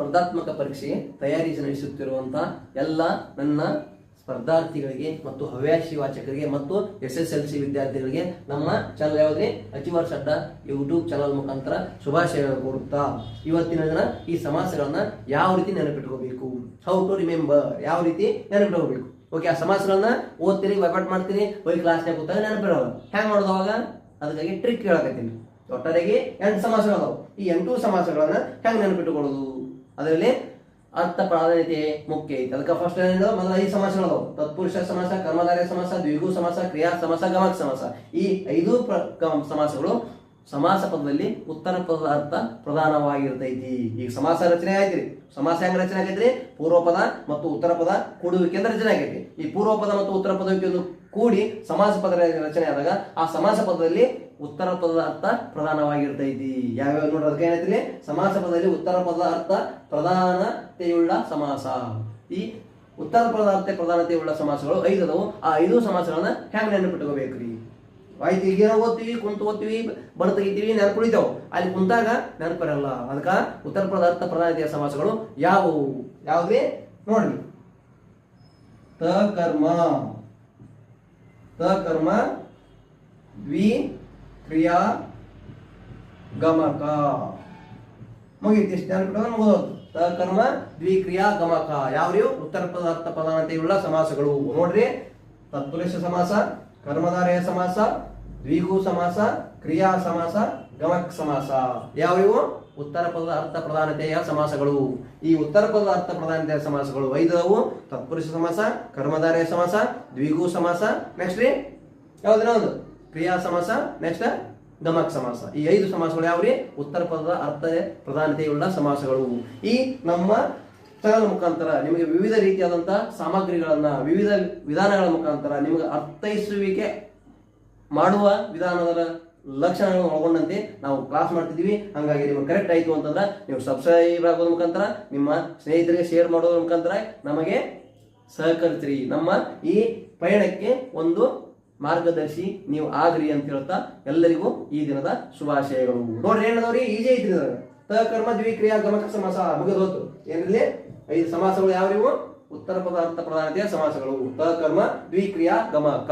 ಸ್ಪರ್ಧಾತ್ಮಕ ಪರೀಕ್ಷೆ ತಯಾರಿ ನಡೆಸುತ್ತಿರುವಂತಹ ಎಲ್ಲ ನನ್ನ ಸ್ಪರ್ಧಾರ್ಥಿಗಳಿಗೆ ಮತ್ತು ಹವ್ಯಾಸಿ ವಾಚಕರಿಗೆ ಮತ್ತು ಎಸ್ ಎಸ್ ಎಲ್ ಸಿ ವಿದ್ಯಾರ್ಥಿಗಳಿಗೆ ನಮ್ಮ ಚಾನಲ್ ಯಾವುದೇ ಅಚಿವರ್ಸ್ ಸಡ್ಡ ಯೂಟ್ಯೂಬ್ ಚಾನಲ್ ಮುಖಾಂತರ ಶುಭಾಶಯ ಕೋರುತ್ತಾ ಇವತ್ತಿನ ದಿನ ಈ ಸಮಾಸಗಳನ್ನ ಯಾವ ರೀತಿ ನೆನಪಿಟ್ಕೋಬೇಕು? ಹೌ ಟು ರಿಮೆಂಬರ್ ಯಾವ ರೀತಿ ನೆನಪಿಟ್ಕೋಬೇಕು? ಓಕೆ ಆ ಸಮಾಸಗಳನ್ನ ಓದ್ತೀರಿ ವೈಪಾಟ್ ಮಾಡ್ತೀರಿ, ಹೋಗಿ ಕ್ಲಾಸ್ ಕೂತಾಗ ನೆನಪಿರೋಲ್ಲ. ಹ್ಯಾಂಗ್ ಮಾಡೋದು ಅದಕ್ಕಾಗಿ ಟ್ರಿಕ್ ಹೇಳಕತ್ತೀನಿ. ಒಟ್ಟಾರೆಗೆ ಎಂಟು ಸಮಾಸಗಳು ಈ ಎಂಟು ಸಮಾಸಗಳನ್ನ ಹೆಂಗ್ ನೆನಪಿಟ್ಟುಕೊಳ್ಳೋದು ಅದರಲ್ಲಿ ಅರ್ಥ ಪ್ರಾಧಾನ್ಯತೆ ಮುಖ್ಯ ಐತಿ. ಅದಕ್ಕೆ ಫಸ್ಟ್ ಏನಿದೆ? ಮೊದಲ ಐದು ಸಮಾಸಗಳು ತತ್ಪುರುಷ ಸಮಾಸ, ಕರ್ಮಧಾರಯ ಸಮಾಸ ದ್ವಿಗು ಸಮಾಸ, ಕ್ರಿಯಾ ಸಮಾಸ, ಗಮಕ ಸಮಾಸ. ಈ ಐದು ಸಮಾಸಗಳು ಸಮಾಸ ಪದದಲ್ಲಿ ಉತ್ತರ ಪದದ ಅರ್ಥ ಪ್ರಧಾನವಾಗಿರ್ತೈತಿ. ಈಗ ಸಮಾಸ ರಚನೆ ಆಯ್ತ್ರಿ. ಸಮಾಸ ಹೆಂಗ್ ರಚನೆ ಆಗೈತ್ರಿ? ಪೂರ್ವ ಪದ ಮತ್ತು ಉತ್ತರ ಪದ ಕೂಡುವಿಕೆಯಿಂದ ರಚನೆ ಆಗೈತಿ. ಈ ಪೂರ್ವ ಪದ ಮತ್ತು ಉತ್ತರ ಪದವಿಕೆಯನ್ನು ಕೂಡಿ ಸಮಾಸ ಪದ ರಚನೆ ಆದಾಗ ಆ ಸಮಾಸ ಪದದಲ್ಲಿ ಉತ್ತರ ಪದದ ಅರ್ಥ ಪ್ರಧಾನವಾಗಿರ್ತೈತಿ. ಯಾವ್ಯಾವ ನೋಡ್ರಿ ಅದಕ್ಕೆ ಏನೈತಿ ಸಮಾಸ ಪದದಲ್ಲಿ ಉತ್ತರ ಪದದ ಅರ್ಥ ಪ್ರಧಾನತೆಯುಳ್ಳ ಸಮಾಸ. ಈ ಉತ್ತರ ಪದದ ಅರ್ಥ ಪ್ರಧಾನತೆಯುಳ್ಳ ಸಮಾಸಗಳು ಐದು ಅದವು ಆ ಐದು ಸಮಾಸಗಳನ್ನ ಹೆಂಗ್ ನೆನಪಿಟ್ಕೋಬೇಕ್ರಿ? ಆಯ್ತು, ಈಗ ಏನೋ ಓದ್ತೀವಿ, ಕುಂತು ಓದ್ತೀವಿ ಬಡ ತೆಗಿತೀವಿ ನೆನಪುಗಳಿದಾವ ಅಲ್ಲಿ ಕುಂತಾಗ ನೆನಪಿರಲ್ಲ ಅದಕ್ಕ ಉತ್ತರ ಪ್ರದಾರ್ಥ ಪ್ರಧಾನ ಸಮಾಸಗಳು ಯಾವುವು? ಯಾವುದೇ ನೋಡ್ರಿ. ತ, ಕರ್ಮ. ತ, ಕರ್ಮ, ದ್ವಿ, ಕ್ರಿಯಾ, ಗಮಕ. ಮುಗೀತು, ಇಷ್ಟು ತ, ಕರ್ಮ, ದ್ವಿ, ಕ್ರಿಯಾ, ಗಮಕ. ಯಾವ್ರಿ ಉತ್ತರ ಪದಾರ್ಥ ಪ್ರಧಾನತೆಯುಳ್ಳ ಸಮಾಸಗಳು. ನೋಡ್ರಿ. ತತ್ಪುರುಷ ಸಮಾಸ, ಕರ್ಮಧಾರಯ ಸಮಾಸ ದ್ವಿಗು ಸಮಾಸ, ಕ್ರಿಯಾ ಸಮಾಸ, ಗಮಕ್ ಸಮಾಸ. ಯಾವ್ಯಾವು? ಉತ್ತರ ಪದದ ಅರ್ಥ ಪ್ರಧಾನತೆಯ ಸಮಾಸಗಳು. ಈ ಉತ್ತರ ಪದದ ಅರ್ಥ ಪ್ರಧಾನತೆಯ ಸಮಾಸಗಳು ಐದವು ತತ್ಪುರುಷ ಸಮಾಸ, ಕರ್ಮಧಾರಯ ಸಮಾಸ ದ್ವಿಗು ಸಮಾಸ ನೆಕ್ಸ್ಟ್ ರೀ? ಯಾವ್ದಿನ ಒಂದು ಕ್ರಿಯಾ ಸಮಾಸ ನೆಕ್ಸ್ಟ್ ಗಮಕ್ ಸಮಾಸ. ಈ ಐದು ಸಮಾಸಗಳು ಯಾವ್ರಿ ಉತ್ತರ ಪದದ ಅರ್ಥ ಪ್ರಧಾನತೆಯುಳ್ಳ ಸಮಾಸಗಳು. ಈ ನಮ್ಮ ಚಾನಲ್ ಮುಖಾಂತರ ನಿಮಗೆ ವಿವಿಧ ರೀತಿಯಾದಂತಹ ಸಾಮಗ್ರಿಗಳನ್ನ, ವಿವಿಧ ವಿಧಾನಗಳ ಮುಖಾಂತರ ನಿಮಗೆ ಅರ್ಥೈಸುವಿಕೆ ಮಾಡುವ ವಿಧಾನದ ಲಕ್ಷಣಗಳನ್ನು ಒಳಗೊಂಡಂತೆ ನಾವು ಕ್ಲಾಸ್ ಮಾಡ್ತಿದ್ದೀವಿ. ಹಂಗಾಗಿ ನಿಮಗೆ ಕರೆಕ್ಟ್ ಆಯಿತು ಅಂತಂದ್ರೆ ನೀವು ಸಬ್ಸ್ಕ್ರೈಬ್ ಆಗೋದ್ರ ಮುಖಾಂತರ, ನಿಮ್ಮ ಸ್ನೇಹಿತರಿಗೆ ಶೇರ್ ಮಾಡೋದ್ರ ಮುಖಾಂತರ ನಮಗೆ ಸಹಕರಿಸ್ರಿ. ನಮ್ಮ ಈ ಪಯಣಕ್ಕೆ ಒಂದು ಮಾರ್ಗದರ್ಶಿ ನೀವು ಆಗ್ರಿ ಅಂತ ಹೇಳ್ತಾ ಎಲ್ಲರಿಗೂ ಈ ದಿನದ ಶುಭಾಶಯಗಳು. ನೋಡ್ರಿ ಏನದವ್ರಿ? ಈಜಿ ಐತ್ರಿ ಸಹಕರ್ಮ ದ್ವಿಕ್ರಿಯಾ ಗಮಕ ಸಮಾಸ ಮುಗಿದೋತು ಏನಿರಲಿ? ಐದು ಸಮಾಸಗಳು ಯಾವ್ಯಾವು ಉತ್ತರ ಪದಾರ್ಥ ಪ್ರಧಾನತೆಯ ಸಮಾಸಗಳು. ಸಹಕರ್ಮ ದ್ವಿಕ್ರಿಯಾ ಗಮಕ